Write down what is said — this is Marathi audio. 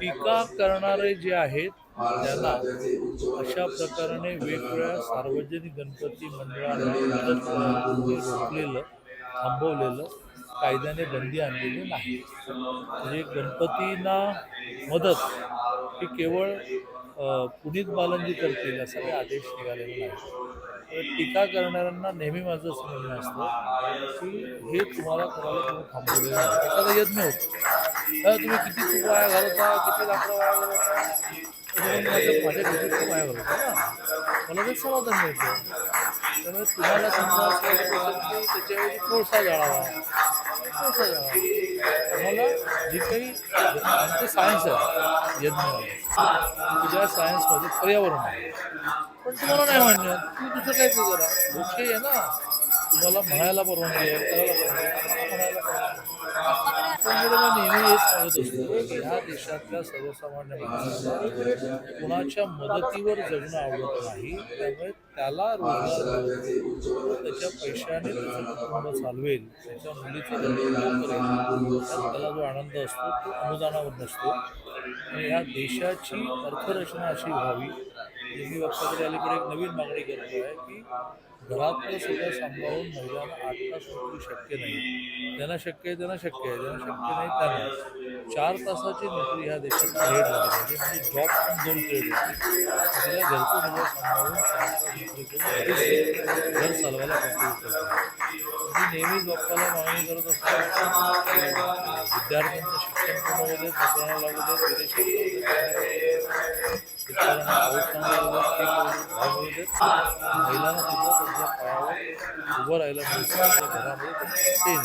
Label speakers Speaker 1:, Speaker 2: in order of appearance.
Speaker 1: टीका करणारे जे आहेत त्यांना अशा प्रकाराने वेगवेगळ्या सार्वजनिक गणपती मंडळाने रोखलेलं थांबवलेलं कायद्याने बंदी आणलेली नाही. म्हणजे गणपतींना मदत ही केवळ पुनीत बालनजी करतील असा काही आदेश निघालेला नाही. तर टीका करणाऱ्यांना नेहमी माझं असं म्हणणं असतं की हे तुम्हाला कोणाला तुम्ही थांबवलेलं नाही. एखादा यज्ञ होतो. तर तुम्ही किती चूक वाया घालवता? किती लाकडं वाया घालवता? माझ्या माझ्या डिजिटल वाया घालवता ना? मला ते समाधान मिळतं. त्यामुळे तुम्हाला समजा त्याच्याऐवजी कोळसा जाळावा. कोळसा जाळावा. तुम्हाला जी काही आमचं सायन्स आहे यज्ञ. तुझ्या सायन्समध्ये पर्यावरण आहे. पण तुम्हाला नाही म्हणणं तू दुसरं काय ते जरा लोकशाही आहे ना. तुम्हाला म्हणायला परवानगी आहे करायला परवानगी आहे, परवानगी मी नेहमी हेच सांगत असतो की ह्या देशातल्या सर्वसामान्य माणसाला कुणाच्या मदतीवर जगणं आवडत नाही त्यामुळे त्याला रोजगार त्याच्या पैशाने त्याचं कुटुंब चालवेल त्याच्या मुलीचं करेल. त्याला जो आनंद असतो तो अनुदानावर नसतो. आणि ह्या देशाची अर्थरचना अशी व्हावी मी वक्ताकडे अलीकडे एक नवीन मागणी करतो आहे की घरातलं सगळं सांभाळून महिलांना आठ तास नोकरी शक्य नाही. ज्यांना शक्य आहे त्यांना शक्य आहे ज्यांना शक्य नाही त्यांना. चार तासाची नोकरी ह्या देशात क्रिएट झाली पाहिजे म्हणजे जॉब पण दोन क्रिएट होते तिला घरचं सगळं सांभाळून चार तास नोकरी करून घर चालवायला कंटिन्यू करतो मी नेहमीच बाप्पाला मागणी करत असतो विद्यार्थ्यांचं शिक्षण पूर्ण होऊ देत नोकऱ्यांना लागू देत विदेशात येऊ महिलांना सुद्धा त्यांच्या पायावर उभं राहायला घरामध्ये ते